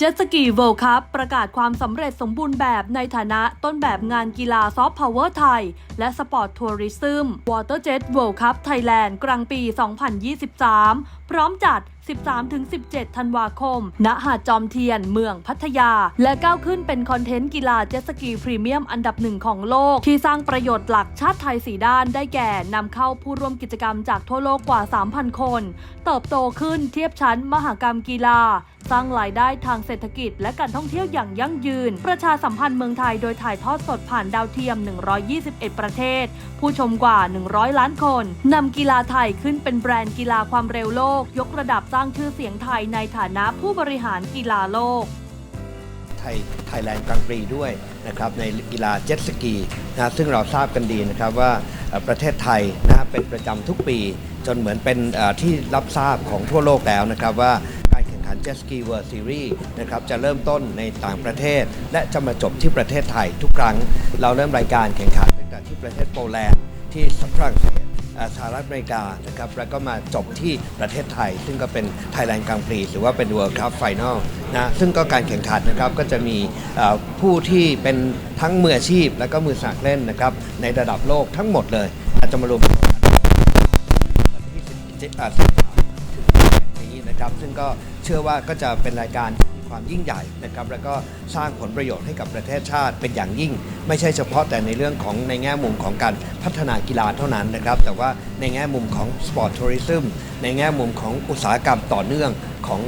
เจ็ตสกีเวิลด์คัพประกาศความสำเร็จสมบูรณ์แบบในฐานะต้นแบบงานกีฬาซอฟต์พาวเวอร์ไทย และสปอร์ตทัวริซึมวอเตอร์เจ็ตเวิลด์คัพไทยแลนด์กลางปี 2023 พร้อมจัด 13-17 ธันวาคม ณ หาดจอมเทียน เมืองพัทยา และก้าวขึ้นเป็นคอนเทนต์กีฬาเจ็ตสกีพรีเมียมอันดับหนึ่งของโลก ที่สร้างประโยชน์หลักชาติไทย4ด้านได้แก่นำเข้าผู้ร่วมกิจกรรมจากทั่วโลกกว่า 3,000 คน เติบโตขึ้นเทียบชั้นมหกรรมกีฬา สร้างรายได้ทางเศรษฐกิจ และการท่องเที่ยวอย่างยั่งยืน ประชาสัมพันธ์เมืองไทยโดยถ่ายทอดสดผ่านดาวเทียม 121 ประเทศ ผู้ชมกว่า 100 ล้านคนนำกีฬาไทยขึ้นเป็นแบรนด์กีฬาความเร็วโลก ยกระดับสร้างชื่อเสียงไทยในฐานะผู้บริหารกีฬาโลกไทยไทยแลนด์กลางปรีด้วยนะครับในกีฬาเจ็ตสกีนะซึ่งเราทราบกันดีนะครับว่าประเทศไทยนะเป็นประจำทุกปี จนเหมือนเป็นที่รับทราบของทั่วโลกแล้วนะครับว่า ขันเจสกีเวิร์ซีรีส์นะครับจะเริ่มต้นในต่างประเทศ และจะมาจบที่ประเทศไทยทุกครั้ง เราเริ่มรายการแข่งขันตั้งแต่ที่ประเทศโปแลนด์ที่ฝรั่งเศสสหรัฐอเมริกานะครับแล้วก็มาจบที่ประเทศไทย ซึ่งก็เป็น Thailand Grand Prix หรือว่าเป็น World Cup Final นะซึ่งก็การแข่งขันนะครับก็จะมีผู้ที่เป็นทั้งมืออาชีพ และก็มือสมัครเล่นนะครับในระดับโลกทั้งหมดเลยอาจจะมารวมกันที่17อ่า10นี้นะครับซึ่งก็ ชื่อว่าก็จะเป็นรายการที่มีความยิ่งใหญ่นะครับ แล้วก็สร้างผลประโยชน์ให้กับประเทศชาติเป็นอย่างยิ่ง ไม่ใช่เฉพาะแต่ในเรื่องของในแง่มุมของการพัฒนากีฬาเท่านั้นนะครับ แต่ว่าในแง่มุมของสปอร์ตทัวริซึมในแง่มุมของอุตสาหกรรมต่อเนื่อง ของ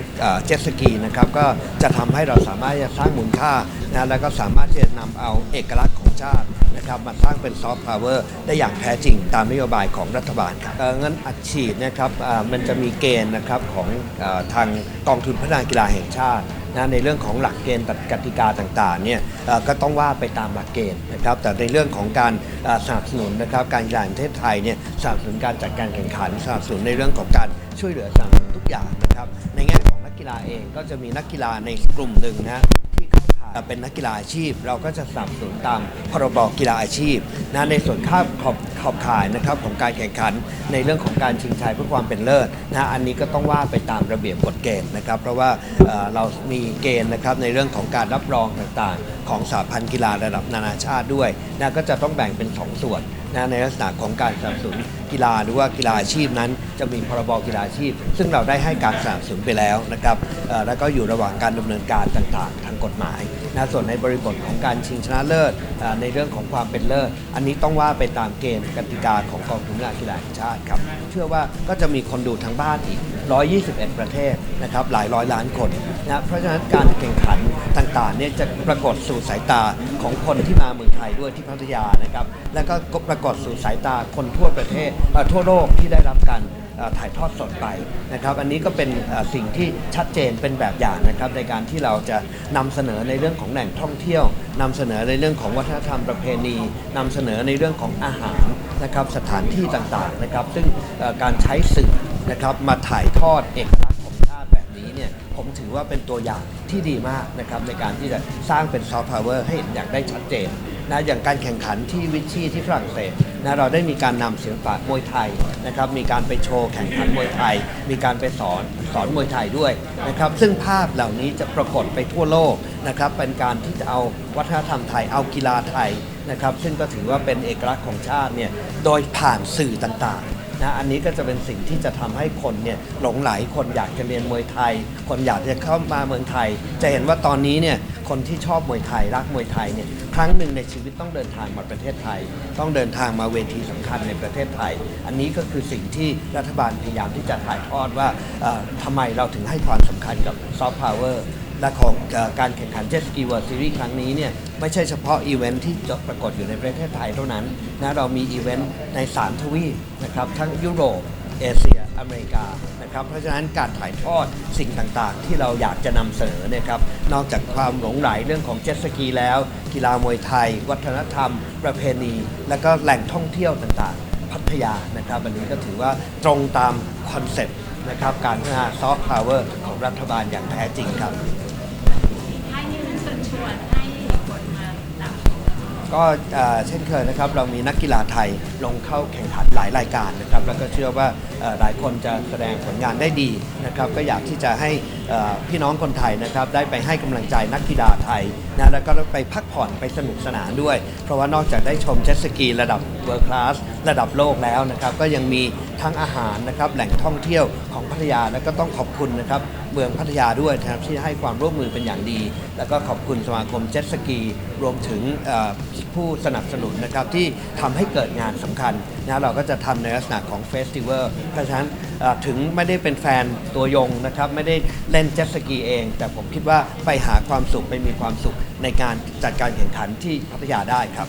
เจ็ตสกีนะครับก็จะทำให้เราสามารถจะสร้างมูลค่านะแล้วก็สามารถที่จะนำเอาเอกลักษณ์ของชาตินะครับมาสร้างเป็นซอฟต์พาวเวอร์ได้อย่างแท้จริงตามนโยบายของรัฐบาลครับเออเงินอัดฉีดนะครับอ่ามันจะมีเกณฑ์นะครับของทางกองทุนพัฒนากีฬาแห่งชาตินะในเรื่องของหลักเกณฑ์กติกาต่างๆเนี่ยอ่อก็ต้องว่าไปตามหลักเกณฑ์นะครับแต่ในเรื่องของการสนับสนุนนะครับการกีฬาแห่งประเทศไทยเนี่ยสนับสนุนการจัดการแข่งขันสนับสนุนในเรื่องของการช่วยเหลือสนับสนุนทุกอย่างนะครับ ในแง่ของนักกีฬาเองก็จะมีนักกีฬาในกลุ่มหนึ่งนะที่เข้าข่ายเป็นนักกีฬาอาชีพ เราก็จะสนับสนุนตามพรบกีฬาอาชีพนะในส่วนค่าขอบขอบข่ายนะครับของการแข่งขันในเรื่องของการชิงชัยเพื่อความเป็นเลิศนะอันนี้ก็ต้องว่าไปตามระเบียบกฎเกณฑ์นะครับ เพราะว่าเเรามีเกณฑ์นะครับในเรื่องของการรับรองต่างๆ ของสหพันธ์กีฬาระดับนานาชาติด้วยนะก็จะต้องแบ่งเป็น 2 ส่วน นะในลักษณะของการสนับสนุนกีฬาหรือว่ากีฬาอาชีพนั้น จะมีพรบกีฬาอาชีพ ซึ่งเราได้ให้การสนับสนุนไปแล้วนะครับแล้วก็อยู่ระหว่างการดำเนินการต่างๆ ทางกฎหมาย นะส่วนในบริบทของการชิงชนะเลิศในเรื่องของความเป็นเลิศ อันนี้ต้องว่าไปตามเกณฑ์กติกาของกองทุนกีฬาแห่งชาติครับ เชื่อว่าก็จะมีคนดูทางบ้านอีก 121 ประเทศนะครับหลายร้อยล้านคนนะเพราะฉะนั้นการแข่งขันต่างๆเนี่ยจะปรากฏสู่สายตาของคนที่มาเมืองไทยด้วยที่พัทยานะครับแล้วก็ปรากฏสู่สายตาคนทั่วประเทศทั่วโลกที่ได้รับการ ถ่ายทอดสดไปนะครับ อันนี้ก็เป็นสิ่งที่ชัดเจนเป็นแบบอย่างนะครับ ในการที่เราจะนำเสนอในเรื่องของแหล่งท่องเที่ยวนำเสนอในเรื่องของวัฒนธรรมประเพณีนำเสนอในเรื่องของอาหารนะครับสถานที่ต่างๆนะครับ ซึ่งการใช้สื่อนะครับมาถ่ายทอดเอกลักษณ์ของชาติแบบนี้เนี่ยผมถือว่าเป็นตัวอย่างที่ดีมากนะครับในการที่จะสร้างเป็นซอฟต์พาวเวอร์ให้เห็นอย่างได้ชัดเจน นะอย่างการแข่งขันที่วิชชี่ที่ฝรั่งเศสนะเราได้มีการนำศิลปะมวยไทยนะครับมีการไปโชว์แข่งขันมวยไทย มีการไปสอนสอนมวยไทยด้วยนะครับซึ่งภาพเหล่านี้จะปรากฏไปทั่วโลกนะครับเป็นการที่จะเอาวัฒนธรรมไทยเอากีฬาไทยนะครับซึ่งก็ถือว่าเป็นเอกลักษณ์ของชาติเนี่ยโดยผ่านสื่อต่างๆนะอันนี้ก็จะเป็นสิ่งที่จะทำให้คนเนี่ยหลงไหลคนอยากจะเรียนมวยไทย คนอยากจะเข้ามาเมืองไทย จะเห็นว่าตอนนี้เนี่ย คนที่ชอบมวยไทยรักมวยไทยเนี่ยครั้งหนึ่งในชีวิตต้องเดินทางมาประเทศไทย ต้องเดินทางมาเวทีสำคัญในประเทศไทย อันนี้ก็คือสิ่งที่รัฐบาลพยายามที่จะถ่ายทอดว่าเอ่อทำไมเราถึงให้ความสำคัญกับซอฟต์พาวเวอร์และของอการแข่งขันเจ็ตสกีเวิร์ซีรีส์ครั้งนี้เนี่ยไม่ใช่เฉพาะอีเวนท์ที่จะปรากฏอยู่ในประเทศไทยเท่านั้นนะเรามีอีเวนต์ใน 3 ทวีปนะครับทั้งยุโรป เอเชียอเมริกานะครับเพราะฉะนั้นการถ่ายทอดสิ่งต่างๆ ที่เราอยากจะนำเสนอเนยครับนอกจากความหลงไหลเรื่องของเจ็ตสกีแล้ว กีฬามวยไทย วัฒนธรรม ประเพณี และก็แหล่งท่องเที่ยวต่างๆ พัทยานะครับอันนี้ก็ถือว่าตรงตามคอนเซ็ปต์นะครับการพัฒนาซอฟต์พาวเวอร์ของรัฐบาลอย่างแท้จริงครับให้ยื่นเชิญชวนให้คนมาจับ ก็เช่นเคยนะครับเรามีนักกีฬาไทยลงเข้าแข่งขันหลายรายการนะครับ แล้วก็เชื่อว่าหลายคนจะแสดงผลงานได้ดีนะครับ ก็อยากที่จะให้ พี่น้องคนไทยนะครับได้ไปให้กำลังใจนักกีฬาไทยนะแล้วก็ไปพักผ่อนไปสนุกสนานด้วย เพราะว่านอกจากได้ชมเจ็ตสกีระดับเวิร์คลาสระดับโลกแล้วนะครับก็ยังมีทั้งอาหารนะครับแหล่งท่องเที่ยวของพัทยาแล้วก็ต้องขอบคุณนะครับเมืองพัทยาด้วยนะครับที่ให้ความร่วมมือเป็นอย่างดี แล้วก็ขอบคุณสมาคมเจ็ตสกีรวมถึงผู้สนับสนุนนะครับที่ทำให้เกิดงานสำคัญนะเราก็จะทำในลักษณะของเฟสติวัลเพราะฉะนั้นถึงไม่ได้เป็นแฟนตัวยงนะครับไม่ได้เล่นเจ็ตสกีเอง แต่ผมคิดว่าไปหาความสุขไปมีความสุขในการจัดการแข่งขันที่พัทยาได้ครับ